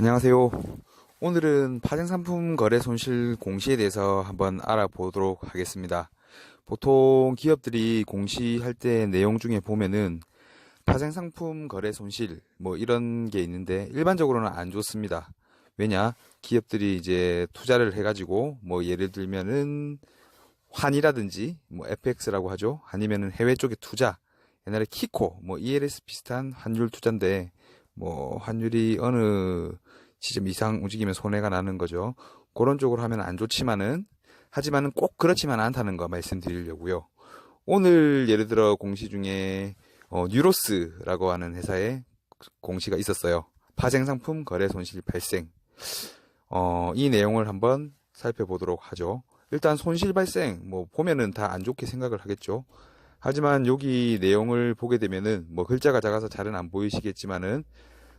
안녕하세요. 오늘은 파생상품 거래 손실 공시에 대해서 한번 알아보도록 하겠습니다. 보통 기업들이 공시할 때 내용 중에 보면은 파생상품 거래 손실 뭐 이런 게 있는데 일반적으로는 안 좋습니다. 왜냐? 기업들이 이제 투자를 해가지고 뭐 예를 들면은 환이라든지 뭐 FX라고 하죠. 아니면은 해외 쪽에 투자. 옛날에 키코 뭐 ELS 비슷한 환율 투자인데 뭐 환율이 어느 지점 이상 움직이면 손해가 나는 거죠. 그런 쪽으로 하면 안 좋지만은 하지만은 꼭 그렇지만 않다는 거 말씀드리려고요. 오늘 예를 들어 공시 중에 어, 뉴로스라고 하는 회사에 공시가 있었어요. 파생 상품 거래 손실 발생. 어, 이 내용을 한번 살펴보도록 하죠. 일단 손실 발생 뭐 보면은 다 안 좋게 생각을 하겠죠. 하지만 여기 내용을 보게 되면은 뭐 글자가 작아서 잘은 안 보이시겠지만은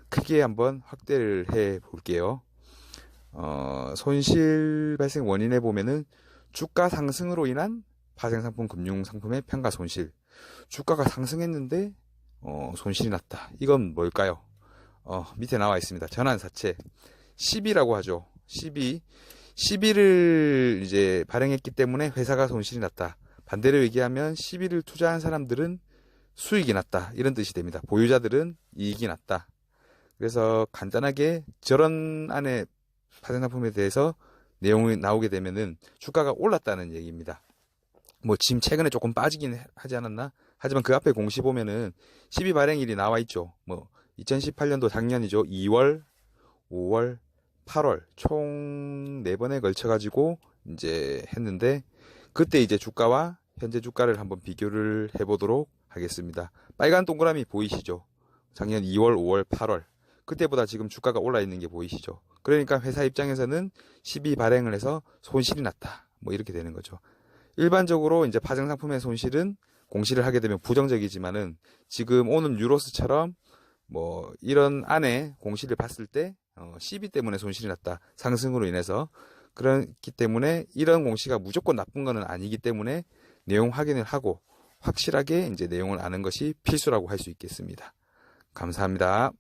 크게 한번 확대를 해 볼게요. 어, 손실 발생 원인에 보면은 주가 상승으로 인한 파생상품 금융상품의 평가 손실. 주가가 상승했는데 어, 손실이 났다. 이건 뭘까요? 어, 밑에 나와 있습니다. 전환사채. 10이라고 하죠. 12. 12를 이제 발행했기 때문에 회사가 손실이 났다. 반대로 얘기하면 12를 투자한 사람들은 수익이 났다. 이런 뜻이 됩니다. 보유자들은 이익이 났다. 그래서 간단하게 저런 안에 파생상품에 대해서 내용이 나오게 되면은 주가가 올랐다는 얘기입니다. 뭐 지금 최근에 조금 빠지긴 하지 않았나? 하지만 그 앞에 공시 보면은 12 발행일이 나와 있죠. 뭐 2018년도 작년이죠. 2월, 5월, 8월 총 4번에 걸쳐 가지고 이제 했는데 그때 이제 주가와 현재 주가를 한번 비교를 해 보도록 하겠습니다. 빨간 동그라미 보이시죠? 작년 2월, 5월, 8월 그때보다 지금 주가가 올라 있는 게 보이시죠? 그러니까 회사 입장에서는 12 발행을 해서 손실이 났다. 뭐 이렇게 되는 거죠. 일반적으로 이제 파생 상품의 손실은 공시를 하게 되면 부정적이지만은 지금 오는 유로스처럼 뭐 이런 안에 공시를 봤을 때 어, 12 때문에 손실이 났다. 상승으로 인해서 그렇기 때문에 이런 공시가 무조건 나쁜 거는 아니기 때문에 내용 확인을 하고 확실하게 이제 내용을 아는 것이 필수라고 할 수 있겠습니다. 감사합니다.